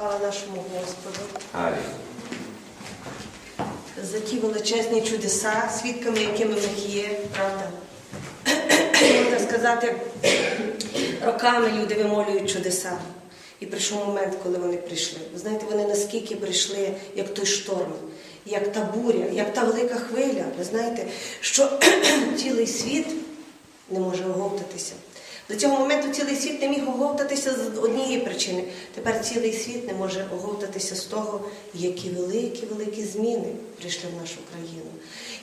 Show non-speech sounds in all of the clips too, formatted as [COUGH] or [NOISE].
Слава нашому Господу. Алілуя. За ті величезні чудеса, свідками, якими ми є, правда. Можна сказати, роками люди вимолюють чудеса. І прийшов момент, коли вони прийшли. Ви знаєте, вони наскільки прийшли, як той шторм, як та буря, як та велика хвиля. Ви знаєте, що [CLEARS THROAT] цілий світ не може оговтатися. До цього моменту цілий світ не міг оговтатися з однієї причини. Тепер цілий світ не може оговтатися з того, які великі, великі зміни прийшли в нашу країну.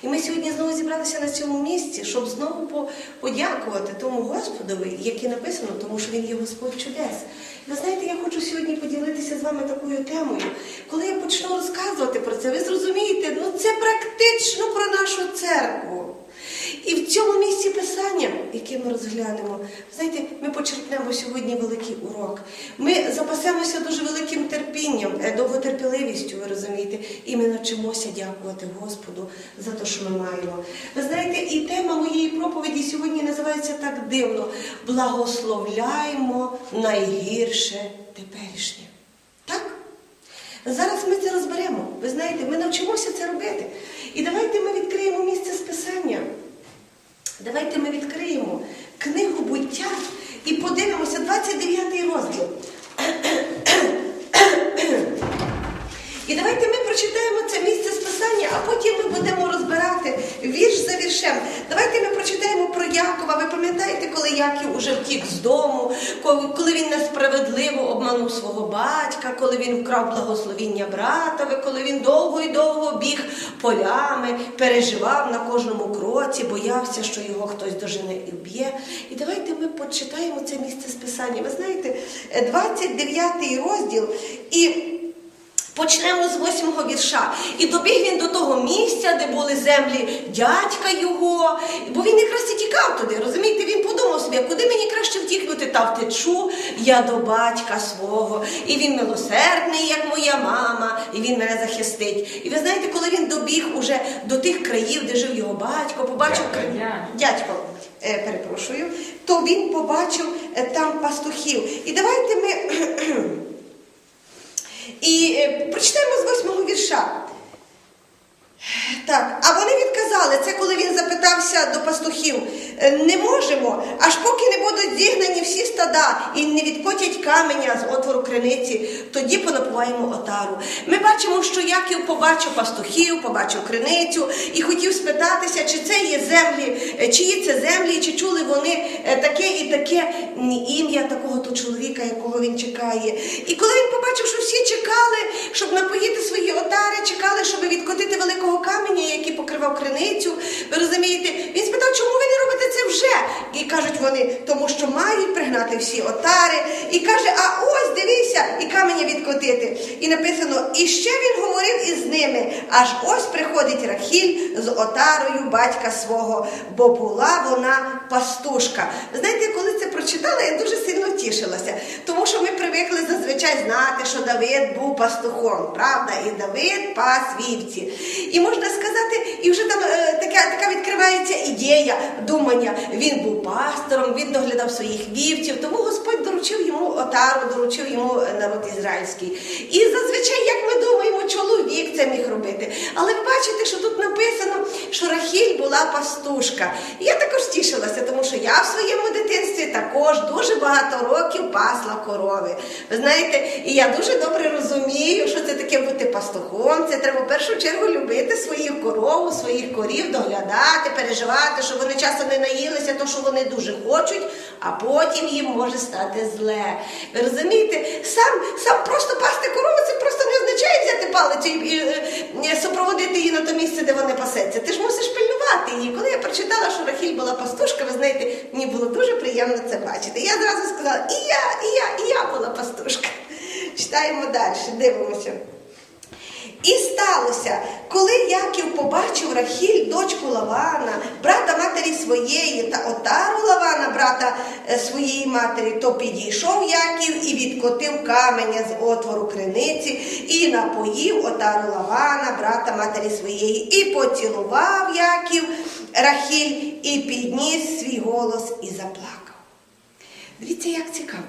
І ми сьогодні знову зібралися на цьому місці, щоб знову по- подякувати тому Господові, який написано, тому що він є Господь чудес. Ви знаєте, я хочу сьогодні поділитися з вами такою темою. Коли я почну розказувати про це, ви зрозумієте, ну це практично про нашу церкву. І в цьому місці писання, яке ми розглянемо, знаєте, ми почерпнемо сьогодні великий урок. Ми запасемося дуже великим терпінням, е, довготерпеливістю, ви розумієте, і ми навчимося дякувати Господу за те, що ми маємо. Ви знаєте, і тема моєї проповіді сьогодні називається так дивно: благословляймо найгірше теперішнє. Так? Зараз ми це розберемо. Ви знаєте, ми навчимося це робити. І давайте ми відкриємо місце з писання. Давайте ми відкриємо книгу буття і подивимося 29 розділ. І давайте ми прочитаємо це місце списання, а потім ми будемо розбирати вірш за віршем. Давайте ми прочитаємо про Якова. Ви пам'ятаєте, коли Яків уже втік з дому, коли він несправедливо обманув свого батька, коли він вкрав благословіння братове, коли він довго і довго біг полями, переживав на кожному кроці, боявся, що його хтось дожене і вб'є. І давайте ми почитаємо це місце з писання. Ви знаєте, 29 розділ і. Почнемо з восьмого вірша. І добіг він до того місця, де були землі дядька його, бо він якраз і тікав туди. Розумієте, він подумав собі, куди мені краще втікнути, та втечу я до батька свого. І він милосердний, як моя мама, і він мене захистить. І ви знаєте, коли він добіг уже до тих країв, де жив його батько, побачив Дядько. е, перепрошую, то він побачив е, там пастухів. І давайте ми. І е, прочитаємо з восьмого вірша. Так, а вони відказали, це коли він запитався до пастухів, «Е, не можемо, аж поки не будуть зігнані всі стада і не відкотять каменя з отвору криниці, тоді понапуваємо отару. Ми бачимо, що Яків побачив пастухів, побачив криницю і хотів спитатися, чи це є землі, е, чиї це землі, чи чули вони е, таке і таке ім'я такого то чоловіка, якого він чекає. І коли він побачив, що всі чекали, щоб напоїти свої отари, чекали, щоб відкотити великого каменя, який покривав криницю. Ви розумієте? Він спитав, чому ви не робите це вже? І кажуть вони, тому що мають пригнати всі отари. І каже, а ось дивися, і каменя відкотити. І написано, і ще він говорив із ними, аж ось приходить Рахіль з отарою батька свого, бо була вона пастушка. Ви знаєте, коли це прочитала, я дуже сильно тішилася, тому що ми привикли зазвичай знати, що Давид був пастухом, правда? І Давид пас вівці. І можна сказати, і вже там е, така, така відкривається ідея думання. Він був пастором, він доглядав своїх вівців, тому Господь доручив йому отару, доручив йому е, народ ізраїльський. І зазвичай, як ми думаємо, чоловік це міг робити. Але ви бачите, що тут написано, що Рахіль була пастушка. І я також тішилася, тому що я в своєму дитинстві також дуже багато років пасла корови. Ви знаєте, і я дуже добре розумію, що це таке бути пастухом. Це треба в першу чергу любити свою корову, своїх корів, доглядати, переживати, щоб вони часом не наїлися, то що вони дуже хочуть, а потім їм може стати зле. Ви розумієте, сам, сам просто пасти корову, це просто не означає взяти палицю і, і, е, супроводити її на те місце, де вони пасеться. Ти ж мусиш пильнувати її. Коли я прочитала, що Рахіль була пастушка, ви знаєте, мені було дуже приємно це бачити. Я зразу сказала, і я, і я, і я була пастушка. Читаємо далі, дивимося. І сталося, коли Яків побачив Рахіль, дочку Лавана, брата матері своєї та отару Лавана, брата е, своєї матері, то підійшов Яків і відкотив каменя з отвору криниці і напоїв отару Лавана, брата матері своєї, і поцілував Яків Рахіль і підніс свій голос і заплакав. Дивіться, як цікаво.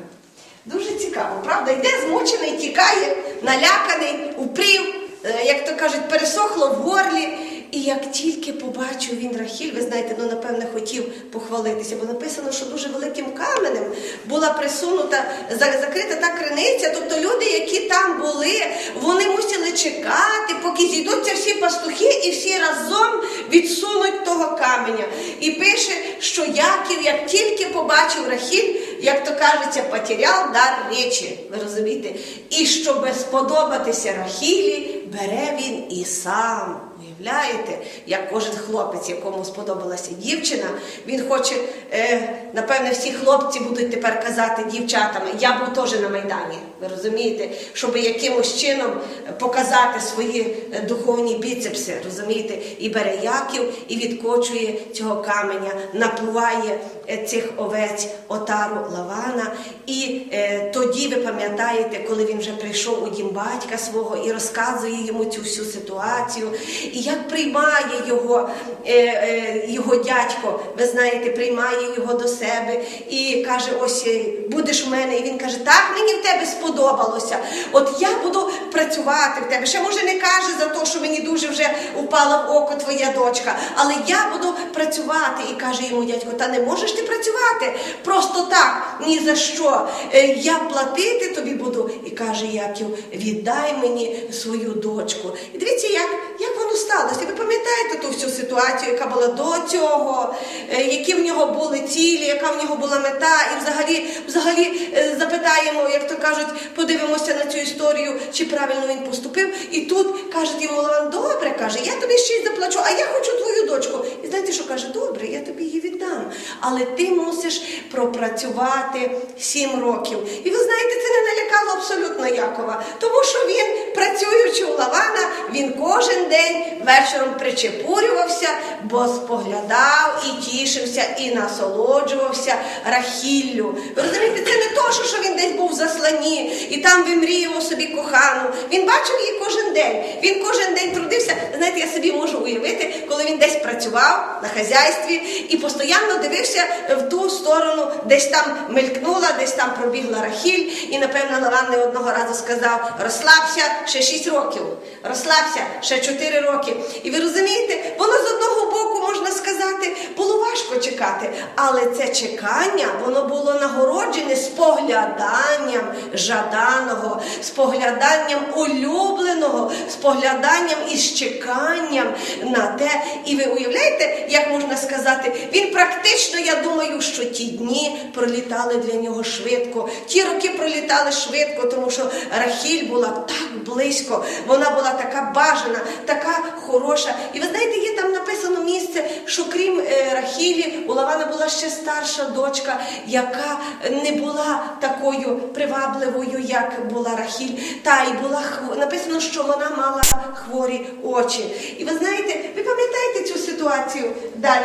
Дуже цікаво, правда? Йде змучений, тікає, наляканий, упрів, як то кажуть, пересохло в горлі. І як тільки побачив він Рахіль, ви знаєте, ну напевне хотів похвалитися, бо написано, що дуже великим каменем була присунута, закрита та криниця. Тобто люди, які там були, вони мусили чекати, поки зійдуться всі пастухи і всі разом відсунуть того каменя. І пише, що Яків, як тільки побачив Рахіль, як то кажеться, потеряв дар речі. Ви розумієте? І щоб сподобатися Рахілі, бере він і сам. Уявляєте, як кожен хлопець, якому сподобалася дівчина, він хоче, е, напевне, всі хлопці будуть тепер казати дівчатами, я був теж на Майдані. Ви розумієте, щоб якимось чином показати свої е, духовні біцепси, розумієте, і бере Яків і відкочує цього каменя, напуває е, цих овець отару Лавана. І е, тоді ви пам'ятаєте, коли він вже прийшов у дім батька свого і розказує йому цю всю ситуацію, і як приймає його, е, е, його дядько, ви знаєте, приймає його до себе і каже: ось е, будеш у мене. І він каже, так мені в тебе сподобалося. От я буду працювати в тебе. Ще може не каже за те, що мені дуже вже упала в око твоя дочка, але я буду працювати. І каже йому дядько, та не можеш ти працювати просто так, ні за що. Е, Я платити тобі буду. І каже Яків, віддай мені свою дочку. І дивіться, як, як воно сталося. Ви пам'ятаєте ту всю ситуацію, яка була до цього, е, які в нього були цілі, яка в нього була мета, і взагалі, взагалі е, запитаємо, як то кажуть, подивимося на цю історію, чи правильно він поступив. І тут каже йому Лаван, добре, каже, я тобі ще й заплачу, а я хочу твою дочку. І знаєте, що каже, добре, я тобі її віддам. Але ти мусиш пропрацювати сім років. І ви знаєте, це не налякало абсолютно Якова, тому що він, працюючи у Лавана, він кожен день вечором причепурювався, бо споглядав і тішився, і насолоджувався Рахіллю. Ви розумієте, це не то, що- він десь був в засланні і там вимріював собі кохану. Він бачив її кожен день. Він кожен день трудився. Знаєте, я собі можу уявити, коли він десь працював на хазяйстві і постійно дивився в ту сторону, десь там мелькнула, десь там пробігла Рахіль, і напевно Лаван не одного разу сказав: розслабся ще 6 років, розслабся ще 4 роки. І ви розумієте, воно з одного боку можна сказати, було важко чекати, але це чекання воно було нагороджене спогляданням жаданого, спогляданням улюбленого, спогляданням із чеканням на те. І ви уявляєте, як можна сказати, він практично, я думаю, що ті дні пролітали для нього швидко. Ті роки пролітали швидко, тому що Рахіль була так близько, вона була така бажана, така хороша. І ви знаєте, є там написано місце, що крім е, Рахілі, у Лавана була ще старша дочка, яка не була такою привабливою, як була Рахіль. Та й була написано, що вона мала хворі очі. І ви знаєте, ви пам'ятаєте цю ситуацію далі?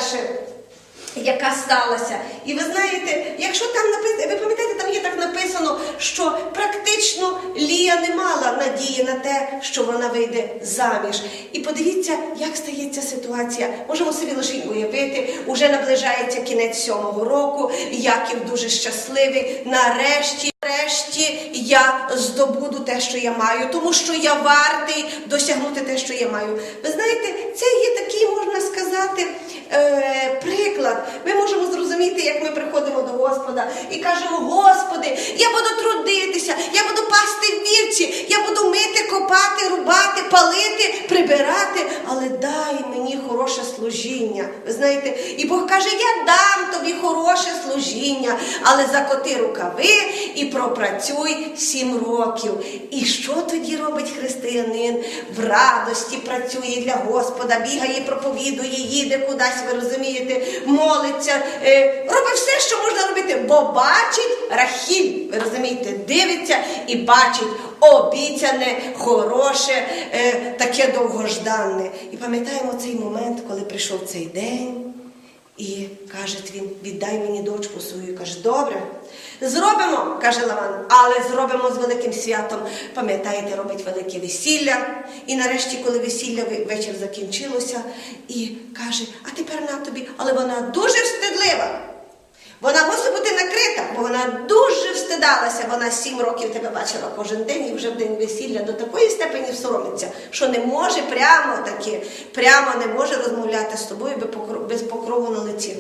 Яка сталася, і ви знаєте, якщо там написано, ви пам'ятаєте, там є так написано, що практично Лія не мала надії на те, що вона вийде заміж. І подивіться, як стається ситуація. Можемо собі лише уявити, уже наближається кінець сьомого року. Яків дуже щасливий. Нарешті. Нарешті я здобуду те, що я маю, тому що я вартий досягнути те, що я маю. Ви знаєте, це є такий, можна сказати, е, приклад. Ми можемо зрозуміти, як ми приходимо до Господа і кажемо: Господи, я буду трудитися, я буду пасти вівці, я буду мити, копати, рубати, палити, прибирати, але дай мені служіння. Ви знаєте, і Бог каже: Я дам тобі хороше служіння, але закоти рукави і пропрацюй сім років. І що тоді робить християнин? В радості працює для Господа, бігає, проповідує, їде кудись, ви розумієте, молиться, е, робить все, що можна робити, бо бачить Рахіль, ви розумієте, дивиться і бачить обіцяне, хороше, е, таке довгожданне. І пам'ятаємо цей момент, коли прийшов цей день. І каже він, віддай мені дочку свою. Каже, добре, зробимо, каже Лаван, але зробимо з великим святом. Пам'ятаєте, робить велике весілля. І нарешті, коли весілля вечір закінчилося, і каже, а тепер на тобі, але вона дуже встидлива. Вона мусить бути накрита, бо вона дуже встидалася. Вона сім років тебе бачила кожен день і вже в день весілля до такої степені соромиться, що не може прямо таки, прямо не може розмовляти з тобою без покрову на лиці.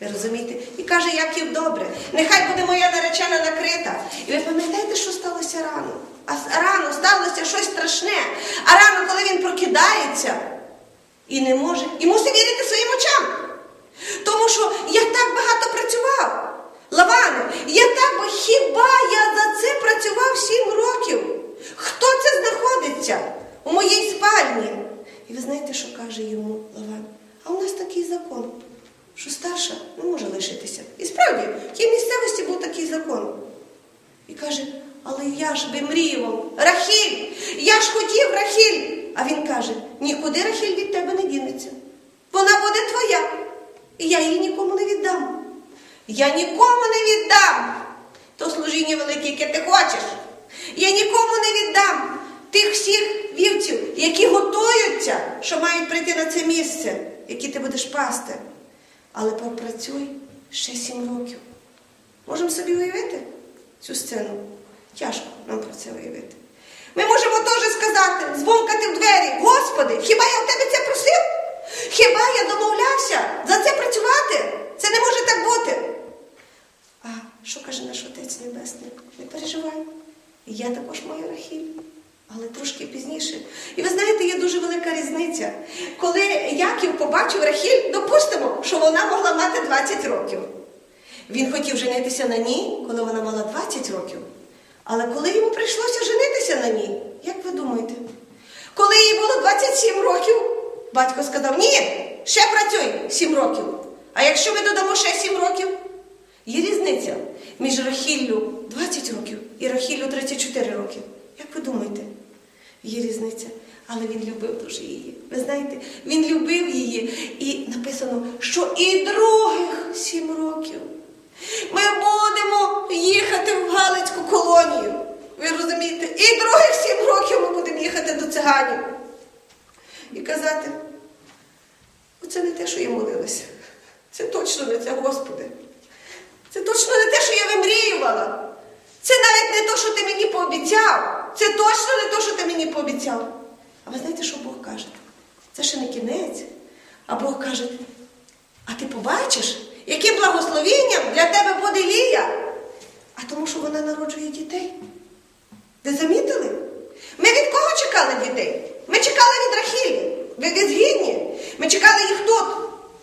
Ви розумієте? І каже, як Яків добре, нехай буде моя наречена накрита. І ви пам'ятаєте, що сталося рано? А рано сталося щось страшне. А рано, коли він прокидається і не може, і мусить вірити своїм очам. Тому що я так багато працював. Лаване, я так, хіба я за це працював сім років? Хто це знаходиться у моїй спальні? І ви знаєте, що каже йому Лаван? А у нас такий закон, що старша не може лишитися. І справді, в тій місцевості був такий закон. І каже, але я ж би вимріював, Рахіль, я ж хотів Рахіль. А він каже, нікуди Рахіль від тебе не дінеться. Вона буде твоя. І я її нікому не віддам. Я нікому не віддам. То служіння велике, яке ти хочеш. Я нікому не віддам тих всіх вівців, які готуються, що мають прийти на це місце, які ти будеш пасти. Але попрацюй ще сім років. Можемо собі уявити цю сцену? Тяжко нам про це уявити. Ми можемо теж сказати, збомкати в двері, Господи, хіба я в тебе це просив? Хіба я домовлявся за це працювати? Це не може так бути. А що каже наш Отець Небесний? Не переживай. Я також маю рахіль, але трошки пізніше. І ви знаєте, є дуже велика різниця. Коли Яків побачив Рахіль, допустимо, що вона могла мати 20 років. Він женитися на ній, коли вона мала 20 років. Але коли йому прийшлося женитися на ній, як ви думаєте? Коли їй було 27 років, батько сказав: ні, ще працюй 7 років. А якщо ми додамо ще 7 років, є різниця між Рахіллю 20 років і Рахіллю 34 роки. Як ви думаєте? Є різниця. Але він любив дуже її. Ви знаєте, він любив її. І написано, що і других сім років. Ми їхати в Галицьку колонію. Ви розумієте? І других сім років ми будемо їхати до циганів. І казати, оце не те, що я молилася. Це точно не це, Господи. Це точно не те, що я вимріювала. Це навіть не те, що ти мені пообіцяв. Це точно не те, що ти мені пообіцяв. А ви знаєте, що Бог каже? Це ще не кінець. А Бог каже, а ти побачиш, яким благословенням для тебе буде Лія? А тому, що вона народжує дітей. Ви замітили? Ми від кого чекали дітей? Ми чекали від Рахілі. Ви ви згідні? Ми чекали їх тут.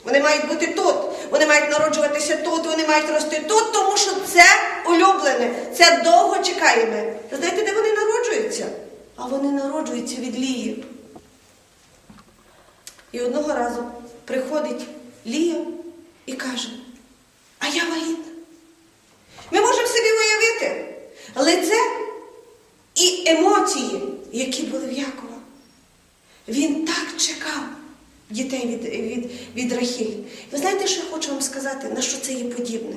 Вони мають бути тут. Вони мають народжуватися тут, вони мають рости тут, тому що це улюблене. Це довго чекаємо. Знаєте, де вони народжуються? А вони народжуються від Лії. І одного разу приходить Лія і каже, а я вагітна. Ми можемо собі уявити лице і емоції, які були в Якова. Він так чекав дітей від, від, від Рахіль. Ви знаєте, що я хочу вам сказати, на що це є подібне?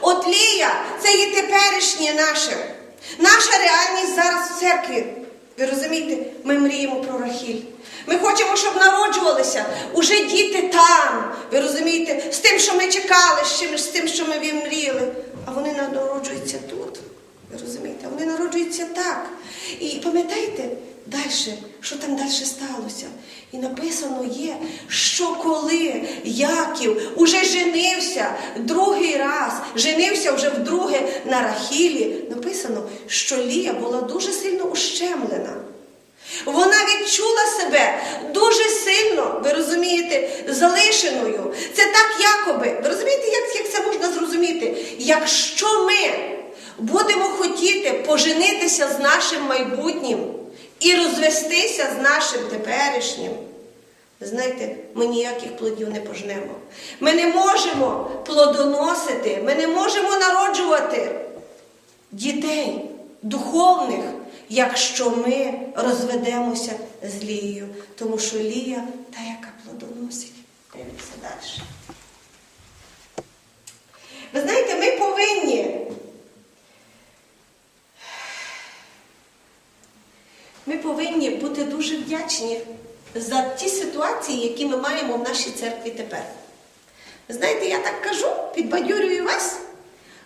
От Лія, це є теперішнє наше, наша реальність зараз в церкві. Ви розумієте, ми мріємо про Рахіль. Ми хочемо, щоб народжувалися уже діти там. Ви розумієте, з тим, що ми чекали, з тим, що ми мріяли. А вони народжуються тут. Ви розумієте, вони народжуються так. І пам'ятаєте далі, що там далі сталося? І написано є, що коли Яків уже женився другий раз, женився вже вдруге на Рахілі, написано, що Лія була дуже сильно ущемлена. Вона відчула себе дуже сильно, ви розумієте, залишеною. Це так якоби. Ви розумієте, як, як це можна зрозуміти? Якщо ми будемо хотіти поженитися з нашим майбутнім і розвестися з нашим теперішнім, знаєте, ми ніяких плодів не пожнемо. Ми не можемо плодоносити, ми не можемо народжувати дітей духовних, якщо ми розведемося з Лією. Тому що Лія та, яка плодоносить. Дивіться далі. Ви знаєте, ми повинні. Ми повинні бути дуже вдячні за ті ситуації, які ми маємо в нашій церкві тепер. Знаєте, я так кажу, підбадьорюю вас,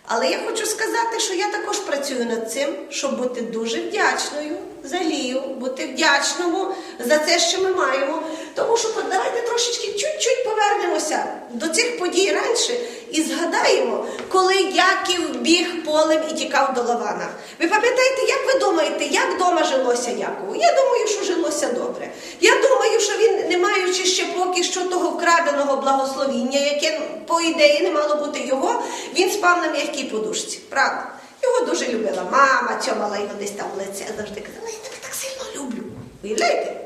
Але я хочу сказати, що я також працюю над цим, щоб бути дуже вдячною за Лію, бути вдячному за те, що ми маємо. Тому що давайте трошечки чуть-чуть повернемося до цих подій раніше і згадаємо, коли Яків біг полем і тікав до Лавана. Ви пам'ятаєте, як ви думаєте, як вдома жилося Якову? Я думаю, що жилося добре. Я думаю, що він, не маючи ще поки що того вкраденого благословіння, яке, по ідеї, не мало бути його, він спав на м'якій подушці. Правда? Його дуже любила мама, цьомала його десь там в лице, завжди казала, я тебе так сильно люблю. Уявляєте?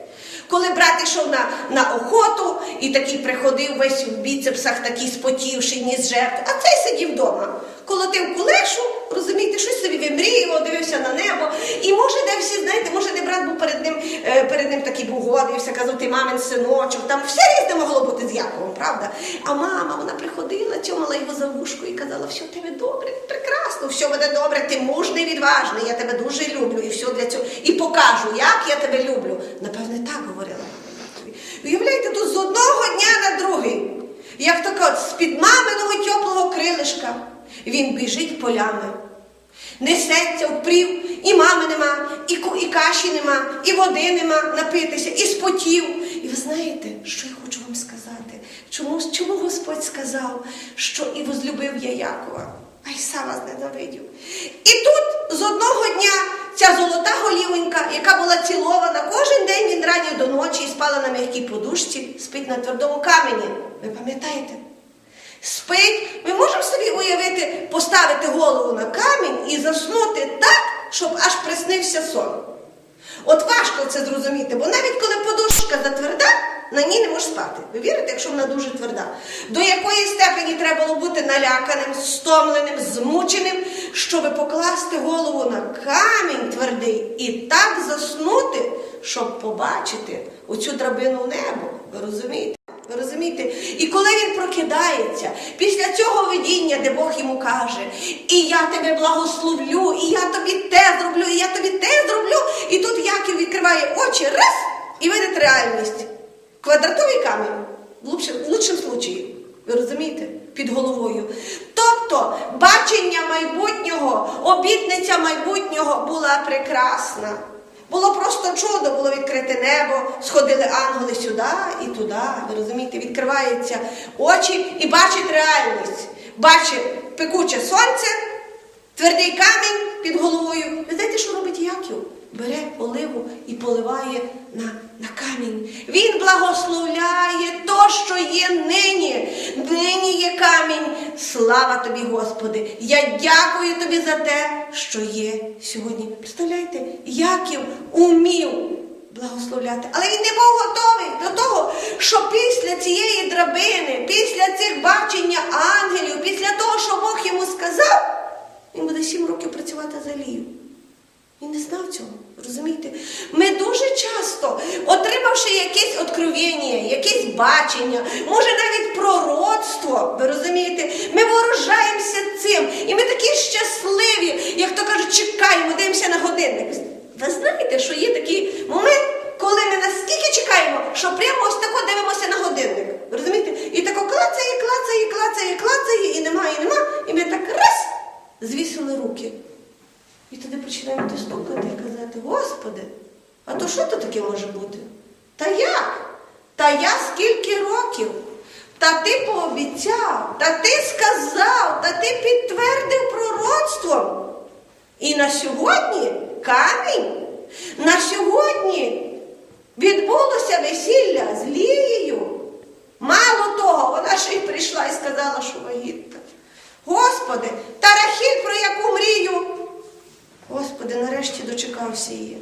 Коли брат йшов на, на охоту і такий приходив весь в біцепсах, такий спотівший, ніс жертв, а цей сидів вдома, колотив кулешу, розумієте, щось собі вимріював, дивився на небо. І може, де всі, знаєте, може, де брат був перед ним, е, перед ним такий був годився, казав, ти мамин синочок, там все різне могло бути з Яковом, правда? А мама, вона приходила, цьомала його за вушку і казала, все в тебе добре, прекрасно, все буде добре, ти мужний, відважний, я тебе дуже люблю, і все для цього. І покажу, як я тебе люблю. Напевне, так говорила. Уявляєте, тут з одного дня на другий, як така з-під маминого теплого крилишка, він біжить полями. Несеться впрів, і мами нема, і, і каші нема, і води нема напитися, і спотів. І ви знаєте, що я хочу вам сказати? Чому, чому Господь сказав, що і возлюбив я Якова, а й сам вас ненавидів. І тут з одного дня ця золота голівонька, яка була цілована, кожен день він рані до ночі і спала на м'якій подушці, спить на твердому камені. Ви пам'ятаєте? Спить, ми можемо собі уявити, поставити голову на камінь і заснути так, щоб аж приснився сон. От важко це зрозуміти, бо навіть коли подушка затверда, на ній не можеш спати. Ви вірите, якщо вона дуже тверда? До якої степені треба було бути наляканим, стомленим, змученим, щоб покласти голову на камінь твердий і так заснути, щоб побачити оцю драбину в небо. Ви розумієте? Ви розумієте? І коли він прокидається після цього видіння, де Бог йому каже, і я тебе благословлю, і я тобі те зроблю, і я тобі те зроблю. І тут Яків відкриває очі, раз, і видить реальність. Квадратовий камінь, в лучшим случаї. Ви розумієте? Під головою. Тобто бачення майбутнього, обітниця майбутнього була прекрасна. Було просто чудо, було відкрите небо, сходили ангели сюди і туди. Ви розумієте, відкриваються очі і бачить реальність. Бачить пекуче сонце, твердий камінь під головою. Ви знаєте, що робить Яків? Бере оливу і поливає на, на камінь. Він благословляє то, що є нині. Нині є камінь. Слава тобі, Господи! Я дякую тобі за те, що є сьогодні. Представляєте, Яків умів благословляти. Але він не був готовий до того, що після цієї драбини, після цих бачення ангелів, після того, що Бог йому сказав, він буде сім років працювати за Лію. Він не знав цього. Розумієте? Ми дуже часто, отримавши якесь откровення, якесь бачення, може навіть пророцтво, ви розумієте, ми вооружаємося цим. І ми такі щасливі, як то кажуть, чекаємо, дивимося на годинник. Ви знаєте, що є такий момент, коли ми наскільки чекаємо, що прямо ось тако дивимося на годинник. Розумієте? І тако клацає, клацає, клацає, клацає, і немає, і нема. І ми так раз звісили руки. І тоді починаємо ти стукати і казати, Господи, а то що то таке може бути? Та як? Та я скільки років? Та ти пообіцяв, та ти сказав, та ти підтвердив пророцтвом. І на сьогодні камінь, на сьогодні відбулося весілля з Лією. Мало того, вона ще й прийшла і сказала, що вагітна. Господи, та Рахіль про яку мрію? Господи, нарешті дочекався її.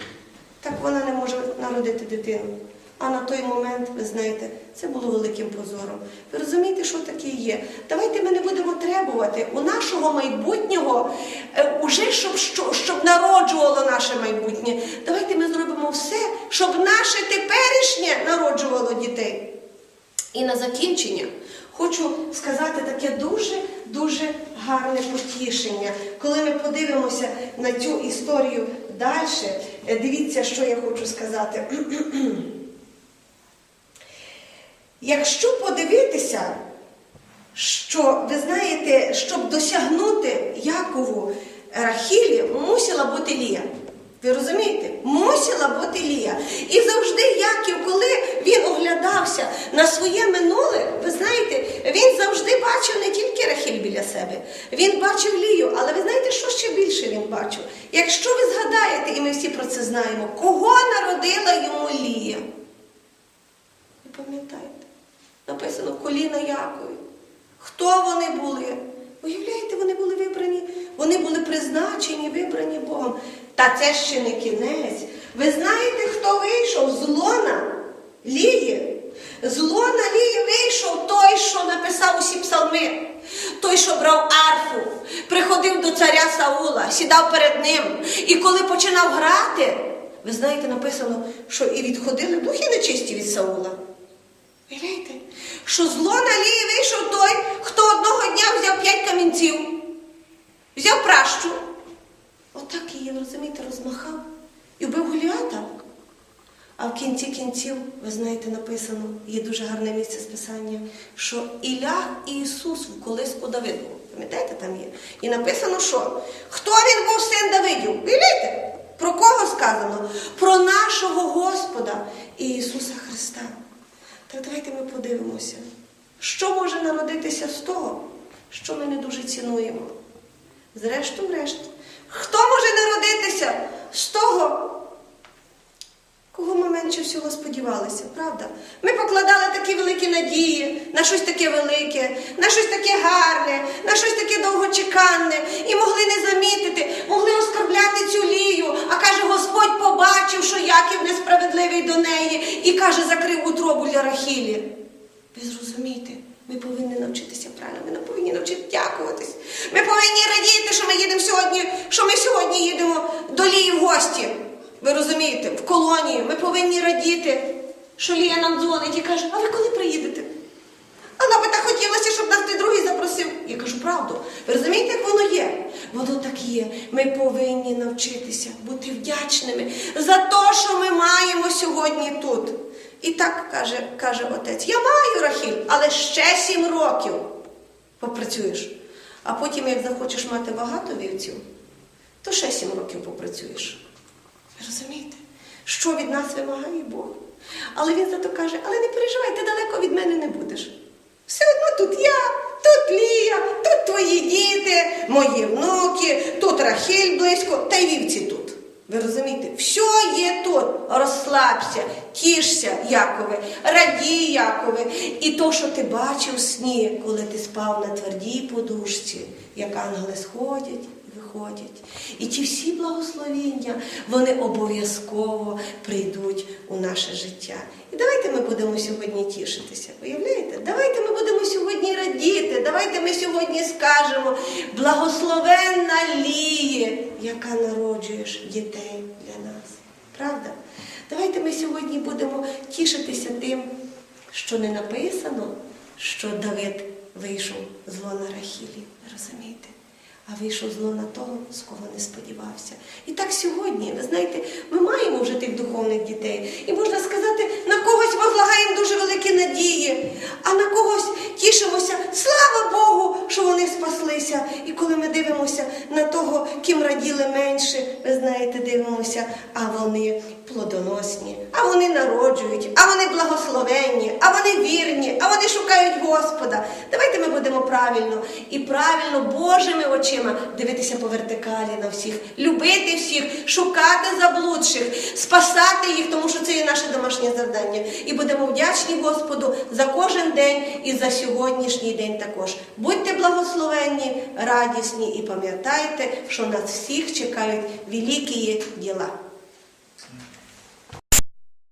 Так вона не може народити дитину. А на той момент, ви знаєте, це було великим позором. Ви розумієте, що таке є? Давайте ми не будемо требувати у нашого майбутнього, е, уже щоб, що- щоб народжувало наше майбутнє. Давайте ми зробимо все, щоб наше теперішнє народжувало дітей. І на закінчення хочу сказати таке дуже дуже гарне потішення. Коли ми подивимося на цю історію далі, е, дивіться, що я хочу сказати. [CLEARS THROAT] Якщо подивитися що ви знаєте, щоб досягнути Якову Рахілі, мусила бути Лія. Ви розумієте? Мусила бути Лія. І завжди Яків, коли він оглядався на своє минуле, ви знаєте, він завжди бачив не тільки Рахіль біля себе, він бачив Лію. Але ви знаєте, що ще більше він бачив? Якщо ви згадаєте, і ми всі про це знаємо, кого народила йому Лія? Ви пам'ятаєте? Написано коліна Якові. Хто вони були? Уявляєте, вони були вибрані, вони були призначені, вибрані Богом. Та це ще не кінець. Ви знаєте, хто вийшов з лона Лії? З Лії вийшов той, що написав усі псалми, той, що брав арфу, приходив до царя Саула, сідав перед ним. І коли починав грати, ви знаєте, написано, що і відходили духи нечисті від Саула. Уявляєте, що з лона Лії вийшов той, хто одного дня взяв п'ять камінців, взяв пращу. Отак її, розумієте, розмахав і вбив Голіата. А в кінці кінців, ви знаєте, написано, є дуже гарне місце з писання, що і Ісус в колиску Давиду. Пам'ятаєте, там є? І написано, що хто він був син Давидів? Уявляєте? Про кого сказано? Про нашого Господа Ісуса Христа. Так давайте ми подивимося, що може народитися з того, що ми не дуже цінуємо. Зрештою-решт, хто може народитися з того, кого ми менше всього сподівалися, правда? Ми покладали такі великі надії на щось таке велике, на щось таке гарне, на щось таке довгочеканне, і могли не замітити, могли оскорбляти цю лію. А каже, Господь побачив, що Яків несправедливий до неї, і каже, закрив утробу для Рахілі. Ви зрозумієте, ми повинні навчитися правильно, ми повинні навчитися дякуватись. Ми повинні радіти, що ми їдемо сьогодні, що ми сьогодні їдемо до Лії в гості. Ви розумієте, в колонії. Ми повинні радіти, що Лія нам дзвонить і каже, а ви коли приїдете? А би так хотілося, щоб нас той другий запросив. Я кажу правду. Ви розумієте, як воно є? Воно так є. Ми повинні навчитися бути вдячними за те, що ми маємо сьогодні тут. І так каже, каже отець: я маю Рахіль, але ще сім років попрацюєш. А потім, як захочеш мати багато вівців, то ще сім років попрацюєш. Розумієте, що від нас вимагає Бог? Але він зато каже, але не переживай, ти далеко від мене не будеш. Все одно тут я, тут Лія, тут твої діти, мої внуки, тут Рахіль близько, та й вівці тут. Ви розумієте, все є тут. Розслабся, тішся, Якове, радій, Якове. І то, що ти бачив в сні, коли ти спав на твердій подушці, як ангели сходять виходять. І ті всі благословіння, вони обов'язково прийдуть у наше життя. І давайте ми будемо сьогодні тішитися. Уявляєте? Давайте ми будемо сьогодні радіти. Давайте ми сьогодні скажемо благословенна Ліє, яка народжуєш дітей для нас. Правда? Давайте ми сьогодні будемо тішитися тим, що не написано, що Давид вийшов з лона Рахілі. Розумієте? А вийшов зло на того, з кого не сподівався. І так сьогодні, ви знаєте, ми маємо вже тих духовних дітей. І можна сказати, на когось возлагаємо дуже великі надії, а на когось тішимося. Слава Богу, що вони спаслися. І коли ми дивимося на того, ким раділи менше, ви знаєте, дивимося, а вони плодоносні, а вони народжують, а вони благословенні, а вони вірні, а вони шукають Господа. Давайте ми будемо правильно і правильно Божими очима дивитися по вертикалі на всіх, любити всіх, шукати заблудших, спасати їх, тому що це є наше домашнє завдання. І будемо вдячні Господу за кожен день і за сьогоднішній день також. Будьте благословенні, радісні і пам'ятайте, що нас всіх чекають великі діла.